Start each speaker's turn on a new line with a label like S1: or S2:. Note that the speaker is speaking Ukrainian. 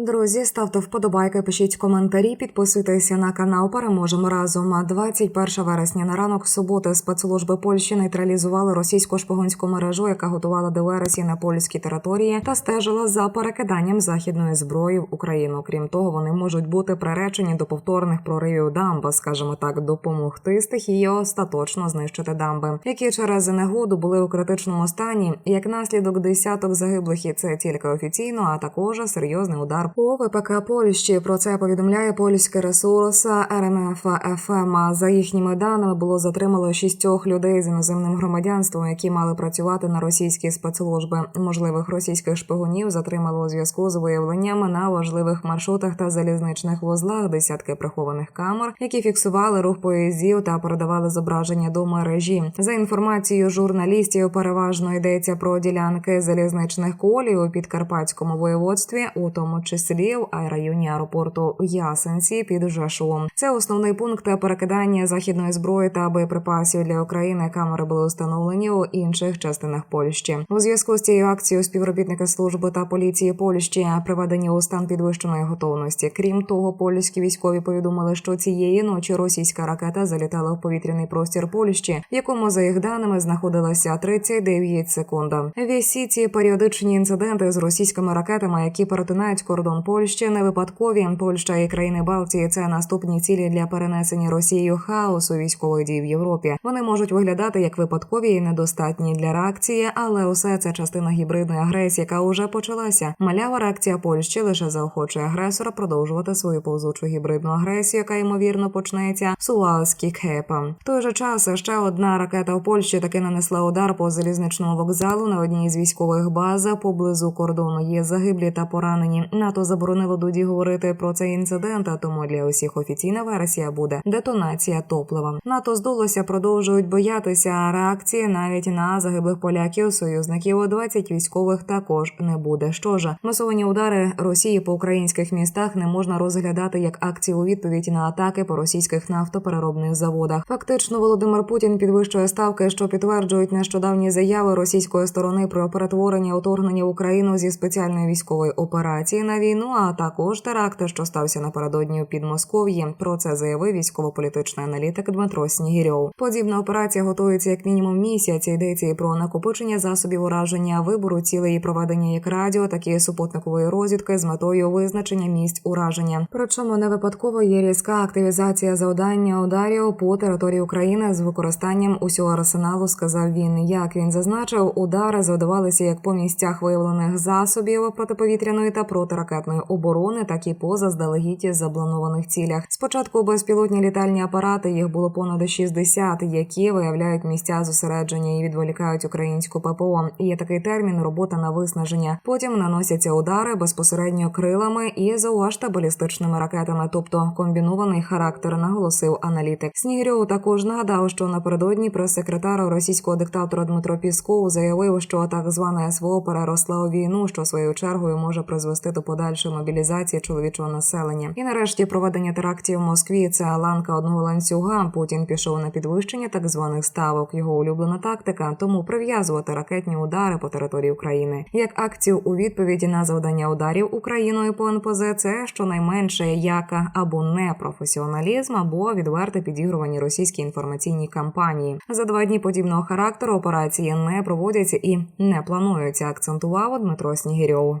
S1: Друзі, ставте вподобайки, пишіть коментарі, підписуйтеся на канал. Переможемо разом. А 21 вересня на ранок суботи спецслужби Польщі нейтралізували російську шпигунську мережу, яка готувала диверсії на польській території та стежила за перекиданням західної зброї в Україну. Крім того, вони можуть бути приречені до повторних проривів дамби, скажімо так, допомогти стихії остаточно знищити дамби, які через негоду були у критичному стані. Як наслідок десяток загиблих, і це тільки офіційно, а також серйозний удар по ВПК Польщі. Про це повідомляє польський ресурс РМФ ФМ. За їхніми даними було затримало шістьох людей з іноземним громадянством, які мали працювати на російські спецслужби. Можливих російських шпигунів затримало у зв'язку з виявленнями на важливих маршрутах та залізничних вузлах десятки прихованих камер, які фіксували рух поїздів та передавали зображення до мережі. За інформацією журналістів, переважно йдеться про ділянки залізничних колій у підкарпатському воєводстві, у тому числі в районі аеропорту Ясенці під Жешовом. Це основний пункт перекидання західної зброї та боєприпасів для України. Камери були встановлені у інших частинах Польщі. У зв'язку з цією акцією співробітники служби та поліції Польщі приведені у стан підвищеної готовності. Крім того, польські військові повідомили, що цієї ночі російська ракета залітала в повітряний простір Польщі, в якому за їх даними знаходилася 39 секунд. Всі ці періодичні інциденти з російськими ракетами, які перетинають кордон Польщі, не випадкові. Польща і країни Балтії це наступні цілі для перенесення Росією хаосу військової дії в Європі. Вони можуть виглядати як випадкові і недостатні для реакції, але усе це частина гібридної агресії, яка уже почалася. Малява реакція Польщі лише заохочує агресора продовжувати свою повзучу гібридну агресію, яка ймовірно почнеться в Сулавській Кепа. Той же час ще одна ракета в Польщі таки нанесла удар по залізничному вокзалу на одній з військових баз поблизу кордону. Є загиблі та поранені. НАТО заборонило Дуді говорити про цей інцидент, а тому для усіх офіційна версія буде детонація топлива. НАТО здалося продовжують боятися реакції навіть на загиблих поляків, союзників. 20 військових також не буде. Що ж, масовані удари Росії по українських містах не можна розглядати як акцію у відповідь на атаки по російських нафтопереробних заводах. Фактично, Володимир Путін підвищує ставки, що підтверджують нещодавні заяви російської сторони про перетворення уторгнення в Україну зі спеціальної військової операції на війну, а також теракти, що стався напередодні у Підмосков'ї. Про це заявив військово-політичний аналітик Дмитро Снігірьов. Подібна операція готується як мінімум місяць. Йдеться і про накопичення засобів ураження, вибору цілей і проведення як радіо, так і супутникової розвідки з метою визначення місць ураження. Причому не випадково є різка активізація завдання ударів по території України з використанням усього арсеналу. Сказав він. Як він зазначив, удари завдавалися як по місцях виявлених засобів протиповітряної та протиракетної оборони, так і по заздалегідь запланованих цілях. Спочатку безпілотні літальні апарати їх було понад 60, які виявляють місця зосередження і відволікають українську ППО. Є такий термін робота на виснаження. Потім наносяться удари безпосередньо крилами і зауважте балістичними ракетами, тобто комбінований характер, наголосив аналітик. Снігирьов також нагадав, що напередодні прес-секретар російського диктатора Дмитро Пісков заявив, що так звана СВО переросла у війну, що своєю чергою може призвести до подальшої мобілізації чоловічого населення. І нарешті проведення терактів в Москві це ланка одного ланцюга. Путін пішов на підвищення так званих ставок. Його улюблена тактика, тому прив'язувати ракетні удари по території України як акцію у відповіді на завдання ударів Україною по НПЗ. Це щонайменше як або непрофесіоналізм, або відверте підігрування російській інформаційній кампанії. За два дні подібного характеру операції не проводяться і не плануються. Акцентував Дмитро Снігірьов.